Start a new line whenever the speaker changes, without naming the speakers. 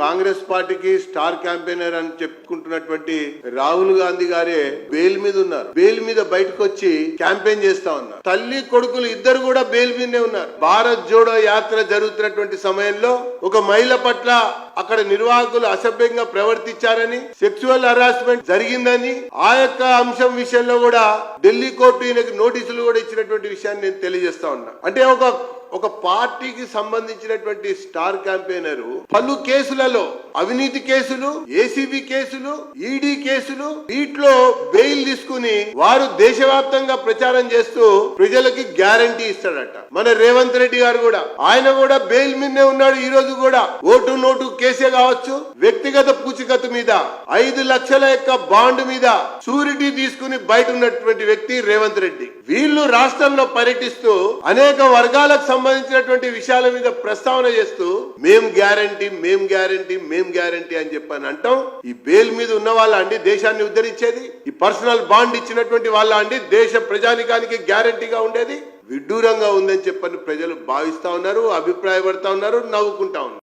కాంగ్రెస్ పార్టీకి star campaigner అని చెప్పుకుంటున్నటువంటి రాహుల్ గాంధీ గారే బెయిల్ మీద ఉన్నారు. బెయిల్ మీద బయటకు వచ్చి క్యాంపెయిన్ చేస్తా ఉన్నారు. తల్లి కొడుకులు ఇద్దరు కూడా బెయిల్ మీదనే ఉన్నారు. భారత్ జోడో యాత్ర జరుగుతున్నటువంటి సమయంలో ఒక మహిళ పట్ల అక్కడ నిర్వాహకులు అసభ్యంగా ప్రవర్తించారని సెక్సువల్ హరాస్మెంట్ జరిగిందని ఆ యొక్క అంశం విషయంలో కూడా ఢిల్లీ కోర్టు ఈయనకి నోటీసులు కూడా ఇచ్చినటువంటి విషయాన్ని నేను తెలియజేస్తా ఉన్నా. అంటే ఒక ఒక పార్టీకి సంబంధించినటువంటి స్టార్ క్యాంపెయినర్ పలు కేసులలో అవినీతి కేసులు ఏసీబీ కేసులు ఈడీ కేసులు వీటిలో బెయిల్ తీసుకుని వారు దేశవ్యాప్తంగా ప్రచారం చేస్తూ ప్రజలకి గ్యారంటీ ఇస్తాడట. మన రేవంత్ రెడ్డి గారు కూడా ఆయన కూడా బెయిల్ మీదనే ఉన్నాడు ఈ రోజు కూడా. ఓటు నోటు కేసే కావచ్చు వ్యక్తిగత పూచికత్తు మీద ఐదు లక్షల యొక్క బాండ్ మీద షూరిటీ తీసుకుని బయట ఉన్నటువంటి వ్యక్తి రేవంత్ రెడ్డి. వీళ్ళు రాష్ట్రంలో పర్యటిస్తూ అనేక వర్గాలకు సంబంధించినటువంటి విషయాల మీద ప్రస్తావన చేస్తూ మేం గ్యారంటీ మేం గ్యారంటీ మేం గ్యారంటీ అని చెప్పని అంటాం. ఈ బెయిల్ మీద ఉన్న వాళ్ళ అండి దేశాన్ని ఉద్ధరించేది. ఈ పర్సనల్ బాండ్ ఇచ్చినటువంటి వాళ్ళ అండి దేశ ప్రజానికానికి గ్యారంటీగా ఉండేది. విడ్డూరంగా ఉందని చెప్పని ప్రజలు భావిస్తా ఉన్నారు అభిప్రాయపడతా ఉన్నారు నవ్వుకుంటా ఉన్నారు.